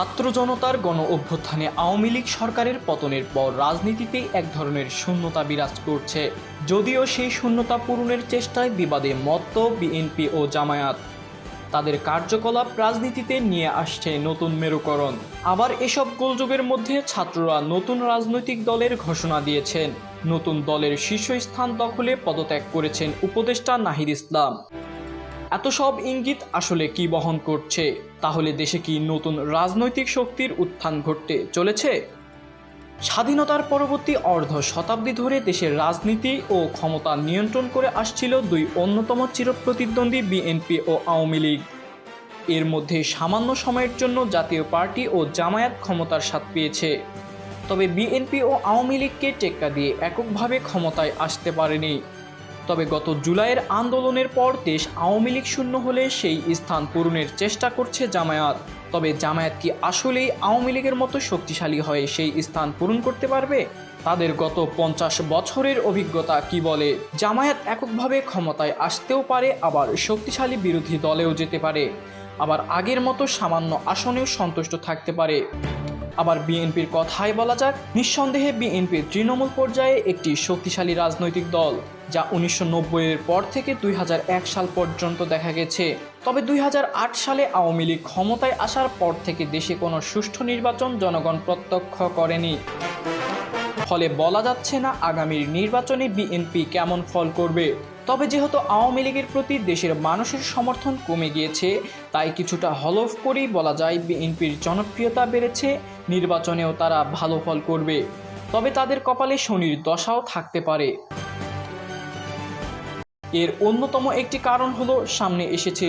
ছাত্র জনতার গণ অভ্যুত্থানে আওয়ামী লীগ সরকারের পতনের পর রাজনীতিতে এক ধরনের শূন্যতা বিরাজ করছে। যদিও সেই শূন্যতা পূরণের চেষ্টায় বিবাদে মত্ত বিএনপি ও জামায়াত। তাদের কার্যকলাপ রাজনীতিতে নিয়ে আসছে নতুন মেরুকরণ। আবার এসব গোলযোগের মধ্যে ছাত্ররা নতুন রাজনৈতিক দলের ঘোষণা দিয়েছেন। নতুন দলের শীর্ষস্থান দখলে পদত্যাগ করেছেন উপদেষ্টা নাহিদ ইসলাম। এত সব ইঙ্গিত আসলে কি বহন করছে? তাহলে দেশে কি নতুন রাজনৈতিক শক্তির উত্থান ঘটতে চলেছে? স্বাধীনতার পরবর্তী অর্ধ শতাব্দী ধরে দেশের রাজনীতি ও ক্ষমতা নিয়ন্ত্রণ করে আসছিল দুই অন্যতম চিরপ্রতিদ্বন্দ্বী বিএনপি ও আওয়ামী লীগ। এর মধ্যে সামান্য সময়ের জন্য জাতীয় পার্টি ও জামায়াত ক্ষমতার স্বাদ পেয়েছে। তবে বিএনপি ও আওয়ামী লীগকে টেক্কা দিয়ে এককভাবে ক্ষমতায় আসতে পারেনি। তবে গত জুলাইয়ের আন্দোলনের পর দেশ আওয়ামী লীগ শূন্য হলে সেই স্থান পূরণের চেষ্টা করছে জামায়াত। তবে জামায়াত কি আসলেই আওয়ামী লীগের মতো শক্তিশালী হয়ে সেই স্থান পূরণ করতে পারবে? তাদের গত পঞ্চাশ বছরের অভিজ্ঞতা কি বলে? জামায়াত এককভাবে ক্ষমতায় আসতেও পারে, আবার শক্তিশালী বিরোধী দলেও যেতে পারে। আবার আগের মতো সামান্য আসনেও সন্তুষ্ট থাকতে পারে। আবার বিএনপির কথাই বলা যাক নিঃসন্দেহে বিএনপি তৃণমূল পর্যায়ে একটি শক্তিশালী রাজনৈতিক দল, যা উনিশশো নব্বই এর পর থেকে দুই হাজার এক সাল পর্যন্ত দেখা গেছে। তবে দুই হাজার আট সালে আওয়ামী লীগ ক্ষমতায় আসার পর থেকে দেশে কোনো সুষ্ঠু নির্বাচন জনগণ প্রত্যক্ষ করেনি। ফলে বলা যাচ্ছে না আগামীর নির্বাচনে বিএনপি কেমন ফল করবে। তবে যেহেতু আওয়ামী লীগের প্রতি দেশের মানুষের সমর্থন কমে গিয়েছে, তাই কিছুটা হলফ করেই বলা যায় বিএনপির জনপ্রিয়তা বেড়েছে, নির্বাচনেও তারা ভালো ফল করবে। তবে তাদের কপালে শনির দশাও থাকতে পারে। এর অন্যতম একটি কারণ হলো সামনে এসেছে